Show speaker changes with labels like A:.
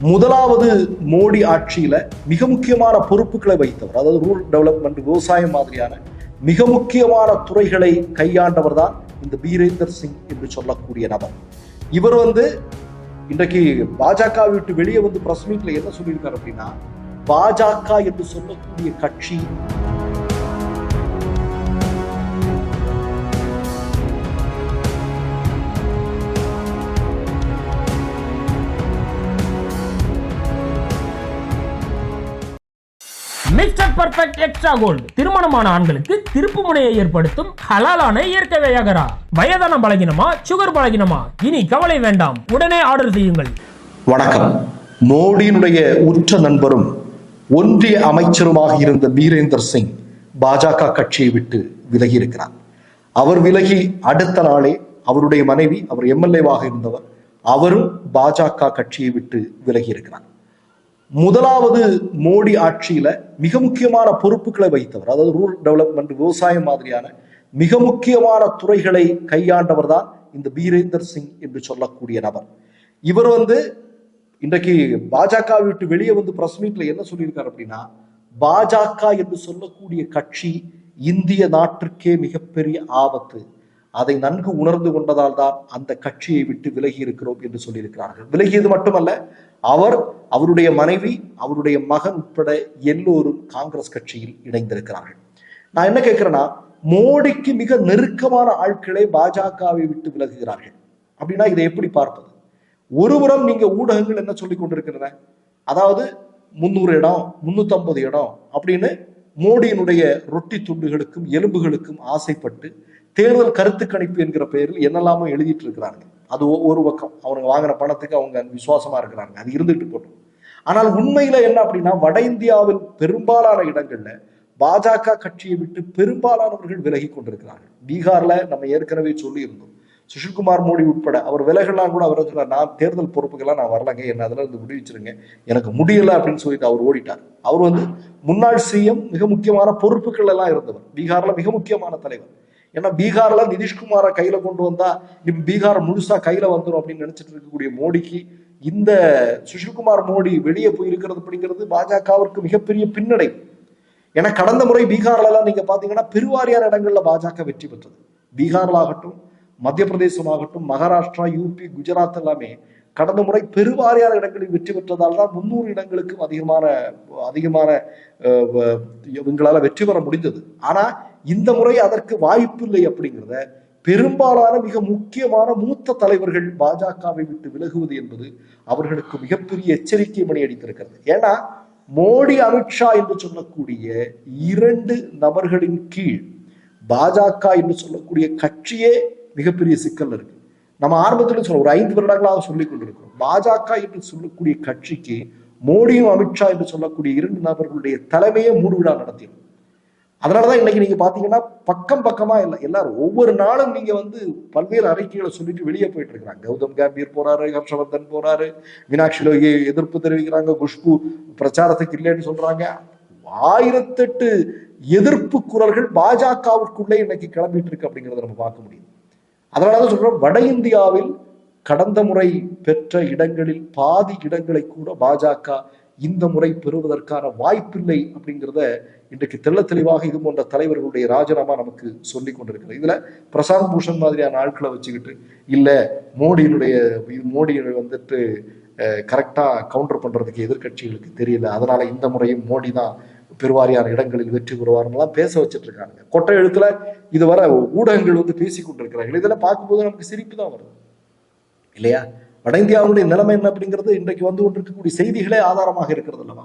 A: முதலாவது மோடி ஆட்சியில் மிக முக்கியமான பொறுப்புகளை வைத்தவர் அதாவது ரூரல் டெவலப்மெண்ட் விவசாயம் மாதிரியான மிக முக்கியமான துறைகளை கையாண்டவர் தான் இந்த பீரேந்தர் சிங் என்று சொல்லக்கூடிய நபர். இவர் வந்து இன்றைக்கு பாஜக விட்டு வெளியே வந்து பிரஸ் மீட்ல என்ன சொல்லியிருக்காரு அப்படின்னா பாஜக என்று சொல்லக்கூடிய கட்சி
B: மிஸ்டர் பர்ஃபெக்ட் எக்ஸ்ட்ரா கோல்டு திருமணமான ஆண்களுக்கு திருப்பு முனையை ஏற்படுத்தும் ஹலாலான இயற்கை வியாகரா. வயதான பலகினமா சுகர் பலகினமா? இனி கவலை வேண்டாம். உடனே ஆர்டர் செய்யுங்கள்.
A: வணக்கம். மோடியினுடைய உற்ற நண்பரும் ஒன்றிய அமைச்சருமாக இருந்த பீரேந்தர் சிங் பாஜக கட்சியை விட்டு விலகி இருக்கிறார். அவர் விலகி அடுத்த நாளே அவருடைய மனைவி அவர் எம்எல்ஏவாக இருந்தவர் அவரும் பாஜக கட்சியை விட்டு விலகி இருக்கிறார். முதலாவது மோடி ஆட்சியில மிக முக்கியமான பொறுப்புகளை வைத்தவர் அதாவது ரூரல் டெவலப்மெண்ட் விவசாயம் மாதிரியான மிக முக்கியமான துறைகளை கையாண்டவர் தான் இந்த பீரேந்தர் சிங் என்று சொல்லக்கூடிய நபர். இவர் வந்து இன்றைக்கு பாஜக விட்டு வெளியே வந்து பிரஸ் மீட்ல என்ன சொல்லியிருக்காரு அப்படின்னா பாஜக என்று சொல்லக்கூடிய கட்சி இந்திய நாட்டிற்கே மிகப்பெரிய ஆபத்து. அதை நன்கு உணர்ந்து கொண்டதால் தான் அந்த கட்சியை விட்டு விலகி இருக்கிறோம் என்று சொல்லியிருக்கிறார்கள். விலகியது மட்டுமல்ல அவர் அவருடைய மனைவி அவருடைய மகன் உட்பட எல்லோரும் காங்கிரஸ் கட்சியில் இணைந்திருக்கிறார்கள். நான் என்ன கேட்கிறேன்னா மோடிக்கு மிக நெருக்கமான ஆட்களை பாஜகவை விட்டு விலகுகிறார்கள். அப்படின்னா இதை எப்படி பார்ப்பது? ஒருபுறம் நீங்க ஊடகங்கள் என்ன சொல்லி கொண்டிருக்கிறன அதாவது முந்நூறு இடம் முன்னூத்தி இடம் அப்படின்னு மோடியினுடைய ரொட்டி துண்டுகளுக்கும் எலும்புகளுக்கும் ஆசைப்பட்டு தேர்தல் கருத்து கணிப்பு என்கிற பெயரில் என்னெல்லாமோ எழுதிட்டு இருக்கிறாங்க அது ஒ- ஒரு பக்கம். அவங்க வாங்குற பணத்துக்கு அவங்க விசுவாசமா இருக்கிறாங்க அது இருந்துட்டு போட்டோம். ஆனால் உண்மையில என்ன அப்படின்னா வட இந்தியாவில் பெரும்பாலான இடங்கள்ல பாஜக கட்சியை விட்டு பெரும்பாலானவர்கள் விலகி கொண்டிருக்கிறார்கள். பீகார்ல நம்ம ஏற்கனவே சொல்லியிருந்தோம். சுஷில்குமார் மோடி உட்பட அவர் விலகலாம் கூட அவர் சொன்னார் நான் தேர்தல் பொறுப்புக்கெல்லாம் நான் வரலங்க. என்ன அதுல இருந்து விடுவிச்சிருங்க. எனக்கு முடியல அப்படின்னு சொல்லிட்டு அவர் ஓடிட்டார். அவர் வந்து முன்னாள் சிஎம் மிக முக்கியமான பொறுப்புகள் எல்லாம் இருந்தவர். பீகார்ல மிக முக்கியமான தலைவர். ஏன்னா பீகார்ல நிதிஷ்குமாரை கையில கொண்டு வந்தா இப்ப பீகார் முழுசா கையில வந்துடும் அப்படின்னு நினைச்சிட்டு இருக்கக்கூடிய மோடிக்கு இந்த சுஷில்குமார் மோடி வெளியே போயிருக்கிறது அப்படிங்கிறது பாஜகவிற்கு மிகப்பெரிய பின்னடை. ஏன்னா கடந்த முறை பீகார்ல எல்லாம் நீங்க பாத்தீங்கன்னா பெருவாரியான இடங்கள்ல பாஜக வெற்றி பெற்றது. பீகார்ல ஆகட்டும் மத்திய பிரதேசம் ஆகட்டும் மகாராஷ்டிரா யூபி குஜராத் எல்லாமே கடந்த முறை பெருவாரியான இடங்களில் வெற்றி பெற்றதால் தான் முன்னூறு இடங்களுக்கும் அதிகமான அதிகமான அஹ், இவங்களால வெற்றி பெற முடிந்தது. ஆனா இந்த முறை அதற்கு வாய்ப்பில்லை அப்படிங்கிறத பெரும்பாலான மிக முக்கியமான மூத்த தலைவர்கள் பாஜகவை விட்டு விலகுவது என்பது அவர்களுக்கு மிகப்பெரிய எச்சரிக்கை மணி அடித்திருக்கிறது. ஏன்னா மோடி அமித்ஷா என்று சொல்லக்கூடிய இரண்டு நபர்களின் கீழ் பாஜக என்று சொல்லக்கூடிய கட்சியே மிகப்பெரிய சிக்கல் இருக்கு. நம்ம ஆரம்பத்தில் சொல்ல ஒரு ஐந்து வருடங்களாக சொல்லிக் கொண்டிருக்கிறோம். பாஜக என்று சொல்லக்கூடிய கட்சிக்கு மோடியும் அமித்ஷா என்று சொல்லக்கூடிய இரண்டு நபர்களுடைய தலைமையே மூடுவிழா நடத்திடும் அதனாலதான் இன்னைக்கு நீங்க பாத்தீங்கன்னா பக்கம் பக்கமா இல்லை எல்லாரும் ஒவ்வொரு நாளும் நீங்க வந்து பல்வேறு அறிக்கைகளை சொல்லிட்டு வெளியே போயிட்டு இருக்கிறாங்க. கௌதம் காம்பீர் போறாரு ஹர்ஷவர்தன் போறாரு மீனாட்சி லோகி எதிர்ப்பு தெரிவிக்கிறாங்க குஷ்பு பிரச்சாரத்துக்கு இல்லைன்னு சொல்றாங்க. ஆயிரத்தெட்டு எதிர்ப்பு குரல்கள் பாஜகவிற்குள்ளே இன்னைக்கு கிளம்பிட்டு இருக்கு அப்படிங்கறத நம்ம பார்க்க முடியும். அதனாலதான் சொல்றோம் வட இந்தியாவில் கடந்த முறை பெற்ற இடங்களில் பாதி இடங்களை கூட பாஜக இந்த முறை பெறுவதற்கான வாய்ப்பில்லை அப்படிங்கிறத இன்றைக்கு தெள்ள தெளிவாக இது போன்ற தலைவர்களுடைய ராஜினாமா நமக்கு சொல்லி கொண்டிருக்கிறது. இதுல பிரசாந்த் பூஷன் மாதிரியான ஆட்களை வச்சுக்கிட்டு இல்ல மோடியினுடைய இது மோடி வந்துட்டு கரெக்டா கவுண்டர் பண்றதுக்கு எதிர்க்கட்சிகளுக்கு தெரியல. அதனால இந்த முறையும் மோடி தான் பெருவாரியான இடங்களில் வெற்றி பெறுவார்லாம் பேச வச்சிட்டு இருக்காங்க கொட்டை எழுத்துல இதுவரை ஊடகங்கள் வந்து பேசி கொண்டிருக்கிறார்கள். இதெல்லாம் பார்க்கும்போது நமக்கு சிரிப்பு தான் வருது. இல்லையா? வட இந்தியாவுடைய நிலைமை என்ன அப்படிங்கிறது இன்றைக்கு வந்து கொண்டிருக்கக்கூடிய செய்திகளே ஆதாரமாக இருக்கிறது அல்லவா?